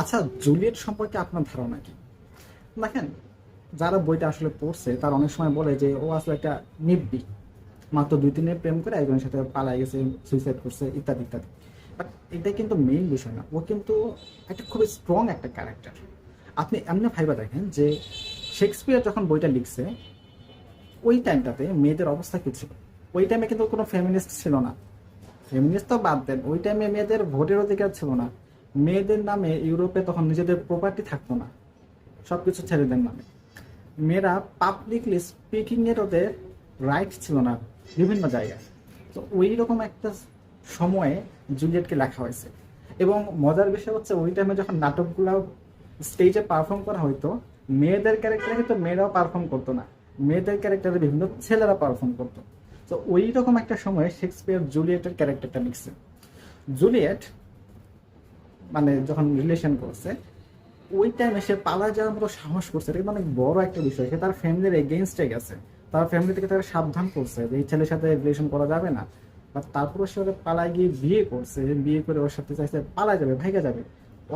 আচ্ছা জুলিয়েট সম্পর্কে আপনার ধারণা কি? দেখেন, যারা বইটা আসলে পড়ছে, তার অনেক সময় বলে যে, ও আসলে একটা নিব্বি মাত্র দুই তিনের প্রেম করে একজনের সাথে পালাই গেছে সুইসাইড করছে, ইত্যাদি ইত্যাদি। বাট এটা কিন্তু মেইন বিষয় না। ও কিন্তু একটা খুবই স্ট্রং একটা ক্যারেক্টার আপনি এমনি ভাইবা দেখেন যে শেক্সপিয়ার যখন বইটা লিখছে, ওই টাইমটাতে মেয়েদের অবস্থা কি ছিল? ওই টাইমে কিন্তু কোনো ফেমিনিস্ট ছিল না। ফেমিনিস্ট তো বাদ দেন, ওই টাইমে মেয়েদের ভোটের অধিকার ছিল না। মেয়েদের নামে ইউরোপে তখন নিজেদের প্রপার্টি থাকতো না। সব কিছু ছেলেদের নামে। মেয়েরা পাবলিকলি স্পিকিং এর ওদের রাইট ছিল না বিভিন্ন জায়গায়। তো ওই রকম একটা সময়ে জুলিয়েটকে লেখা হয়েছে। এবং মজার বিষয় হচ্ছে ওই টাইমে যখন নাটকগুলো স্টেজে পারফর্ম করা হতো মেয়েদের ক্যারেক্টারে কিন্তু মেয়েরাও পারফর্ম করতো না। মেয়েদের ক্যারেক্টারে বিভিন্ন ছেলেরা পারফর্ম করতো। তো ওই রকম একটা সময়ে শেক্সপিয়ার জুলিয়েটের ক্যারেক্টারটা লিখছে। জুলিয়েট মানে যখন রিলেশন করছে, ওই টাইমে সে পালা যাওয়ার মতো সাহস করছে। এটা কিন্তু অনেক বড় একটা বিষয়। সে তার ফ্যামিলির এগেনস্টে গেছে। তার ফ্যামিলি থেকে তাকে সাবধান করছে যে এই ছেলের সাথে রিলেশন করা যাবে না। বা তারপরে সে ওকে পালায় গিয়ে বিয়ে করছে। বিয়ে করে ওর সাথে চাইছে পালায় যাবে, ভাইগা যাবে।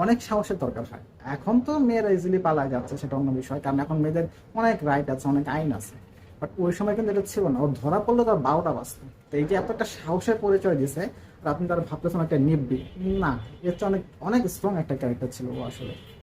অনেক সাহসের দরকার হয়। এখন তো মেয়েরা ইজিলি পালায় যাচ্ছে, সেটা অন্য বিষয়। কারণ এখন মেয়েদের অনেক রাইট আছে, অনেক আইন আছে। বাট ওই সময় কিন্তু এটা ছিল না। ও ধরা পড়ল তার বারোটা বাজতো। তো এই যে এত একটা সাহসের পরিচয় দিছে, আর আপনি তার ভাবতেছেন একটা নিব্বি না, এর চেয়ে অনেক অনেক স্ট্রং একটা ক্যারেক্টার ছিল ও আসলে।